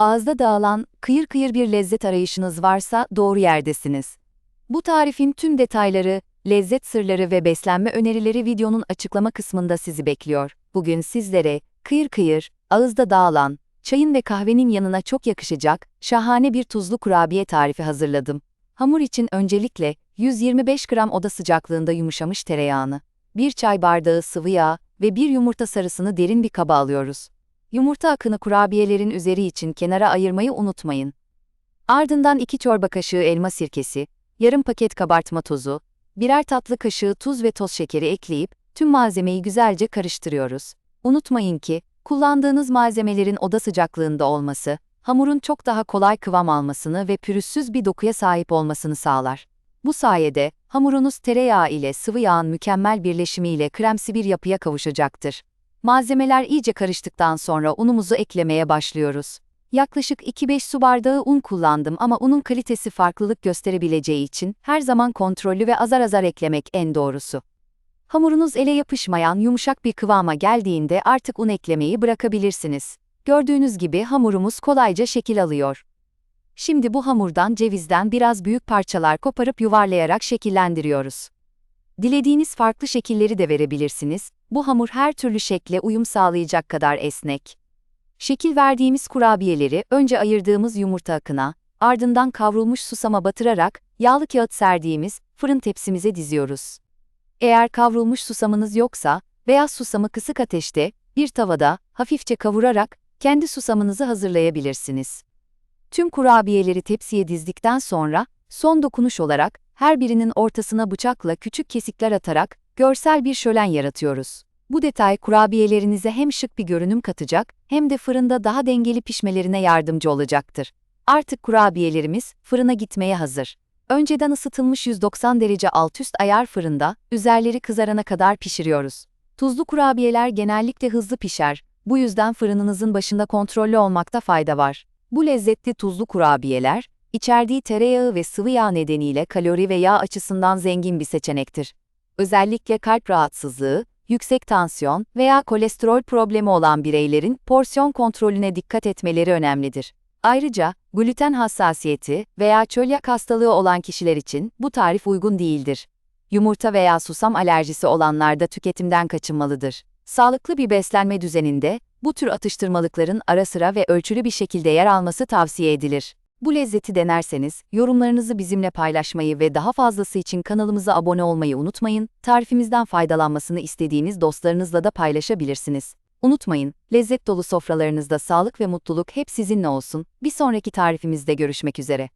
Ağızda dağılan, kıyır kıyır bir lezzet arayışınız varsa doğru yerdesiniz. Bu tarifin tüm detayları, lezzet sırları ve beslenme önerileri videonun açıklama kısmında sizi bekliyor. Bugün sizlere kıyır kıyır, ağızda dağılan, çayın ve kahvenin yanına çok yakışacak, şahane bir tuzlu kurabiye tarifi hazırladım. Hamur için öncelikle 125 gram oda sıcaklığında yumuşamış tereyağını, 1 çay bardağı sıvı yağ ve 1 yumurta sarısını derin bir kaba alıyoruz. Yumurta akını kurabiyelerin üzeri için kenara ayırmayı unutmayın. Ardından 2 çorba kaşığı elma sirkesi, yarım paket kabartma tozu, birer tatlı kaşığı tuz ve toz şekeri ekleyip tüm malzemeyi güzelce karıştırıyoruz. Unutmayın ki, kullandığınız malzemelerin oda sıcaklığında olması, hamurun çok daha kolay kıvam almasını ve pürüzsüz bir dokuya sahip olmasını sağlar. Bu sayede, hamurunuz tereyağı ile sıvı yağın mükemmel birleşimiyle kremsi bir yapıya kavuşacaktır. Malzemeler iyice karıştıktan sonra unumuzu eklemeye başlıyoruz. Yaklaşık 2-5 su bardağı un kullandım ama unun kalitesi farklılık gösterebileceği için her zaman kontrollü ve azar azar eklemek en doğrusu. Hamurunuz ele yapışmayan yumuşak bir kıvama geldiğinde artık un eklemeyi bırakabilirsiniz. Gördüğünüz gibi hamurumuz kolayca şekil alıyor. Şimdi bu hamurdan cevizden biraz büyük parçalar koparıp yuvarlayarak şekillendiriyoruz. Dilediğiniz farklı şekilleri de verebilirsiniz. Bu hamur her türlü şekle uyum sağlayacak kadar esnek. Şekil verdiğimiz kurabiyeleri önce ayırdığımız yumurta akına, ardından kavrulmuş susama batırarak yağlı kağıt serdiğimiz fırın tepsimize diziyoruz. Eğer kavrulmuş susamınız yoksa, beyaz susamı kısık ateşte, bir tavada, hafifçe kavurarak, kendi susamınızı hazırlayabilirsiniz. Tüm kurabiyeleri tepsiye dizdikten sonra, son dokunuş olarak, her birinin ortasına bıçakla küçük kesikler atarak, görsel bir şölen yaratıyoruz. Bu detay kurabiyelerinize hem şık bir görünüm katacak, hem de fırında daha dengeli pişmelerine yardımcı olacaktır. Artık kurabiyelerimiz fırına gitmeye hazır. Önceden ısıtılmış 190 derece alt üst ayar fırında, üzerleri kızarana kadar pişiriyoruz. Tuzlu kurabiyeler genellikle hızlı pişer, bu yüzden fırınınızın başında kontrollü olmakta fayda var. Bu lezzetli tuzlu kurabiyeler, içerdiği tereyağı ve sıvı yağ nedeniyle kalori ve yağ açısından zengin bir seçenektir. Özellikle kalp rahatsızlığı, yüksek tansiyon veya kolesterol problemi olan bireylerin porsiyon kontrolüne dikkat etmeleri önemlidir. Ayrıca, gluten hassasiyeti veya çölyak hastalığı olan kişiler için bu tarif uygun değildir. Yumurta veya susam alerjisi olanlar da tüketimden kaçınmalıdır. Sağlıklı bir beslenme düzeninde, bu tür atıştırmalıkların ara sıra ve ölçülü bir şekilde yer alması tavsiye edilir. Bu lezzeti denerseniz, yorumlarınızı bizimle paylaşmayı ve daha fazlası için kanalımıza abone olmayı unutmayın, tarifimizden faydalanmasını istediğiniz dostlarınızla da paylaşabilirsiniz. Unutmayın, lezzet dolu sofralarınızda sağlık ve mutluluk hep sizinle olsun. Bir sonraki tarifimizde görüşmek üzere.